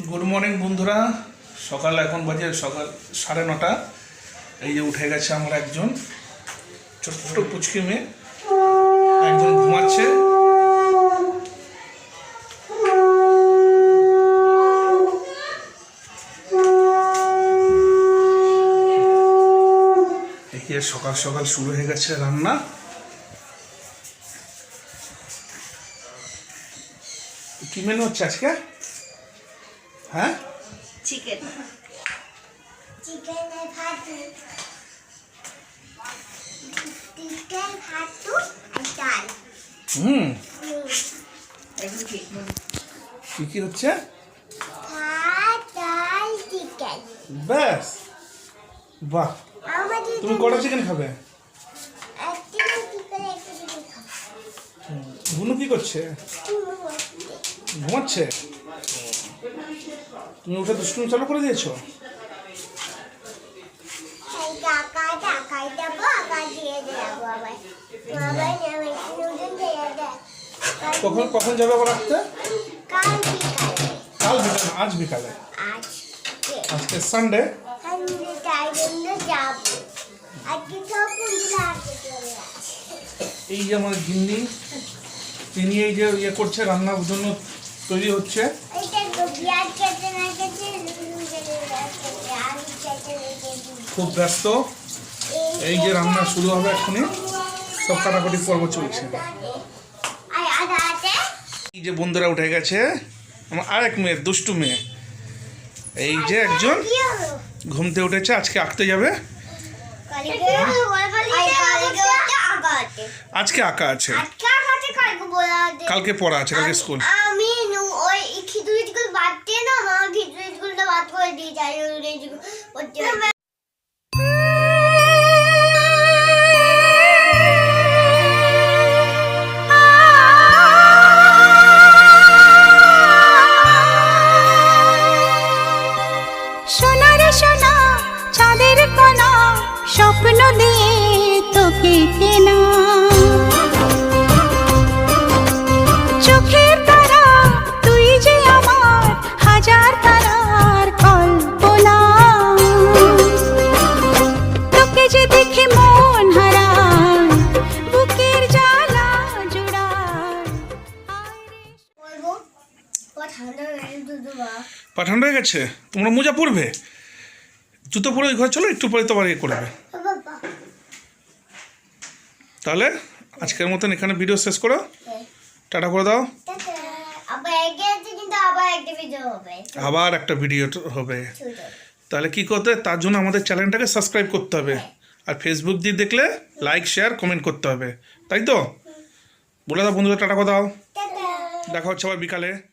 Good morning বন্ধুরা। সকাল এখন বাজে সকাল সাড়ে নটা। এই যে উঠে গেছে আমার একজন। ছোট্ট পুচকি মেয়ে। একজন ঘুমাচ্ছে। সকাল সকাল শুরু হয়ে গেছে রান্না। কি মেনু হচ্ছে আজকে? হ্যাঁ? চিকেন চিকেন ভাতু। চিকেন ভাতু আর ডাল। হুম। কি? কি হচ্ছে? ভাত ডাল চিকেন ব্যাস। বাহ। তুমি কটা চিকেন খাবে? একটা চিকেন একটা চিকেন খাব। বুনু কি করছে? ঘুমাচ্ছে? তুমি ওটা দুষ্টুমি চালু করে দিয়েছ। কখন কখন যাবে আবার রাখতে কাল বিকালে। আজ বিকালে। আজকে। সানডে এই যে আমার গিন্নি তিনি এই যে ইয়ে করছে রান্নার জন্য তৈরি হচ্ছে। খুব ব্যস্ত। এই যে রান্না শুরু হবে এখনই সব কাটাকুটি পর্ব চলছে। এই যে বন্ধুরা উঠে গেছে। আমার আরেক মেয়ে, দুষ্টু মেয়ে। এই যে একজন ঘুমতে উঠেছে, আজকে আঁকতে যাবে। আজকে আঁকা আছে। কালকে পড়া আছে, কালকে স্কুল আমি নু- ওই খিচুড়ি স্কুল বাদ দিয়ে না মা খিচুড়ি স্কুলটা বাদ করে দিয়ে যাই ওই স্কুল করতে হবে সোনারে সোনা চাঁদের কণা স্বপ্ন দিয়ে তোকে কেনা। পাঠান হয়ে গেছে? তোমরা মোজা পরবে? জুতো পরে ওই ঘর চলো একটু পরে তোমার ইয়ে করবে। তাহলে আজকের মতন এখানে ভিডিও শেষ করো। টাটা করে দাও। আবার একটা ভিডিও হবে। তাহলে কি করতে তার জন্য আমাদের চ্যানেলটাকে সাবস্ক্রাইব করতে হবে। আর ফেসবুক দিয়ে দেখলে লাইক শেয়ার কমেন্ট করতে হবে। তাই তো? বলে দাও বন্ধুরা টাটা করে দাও। দেখা হচ্ছে আবার বিকালে।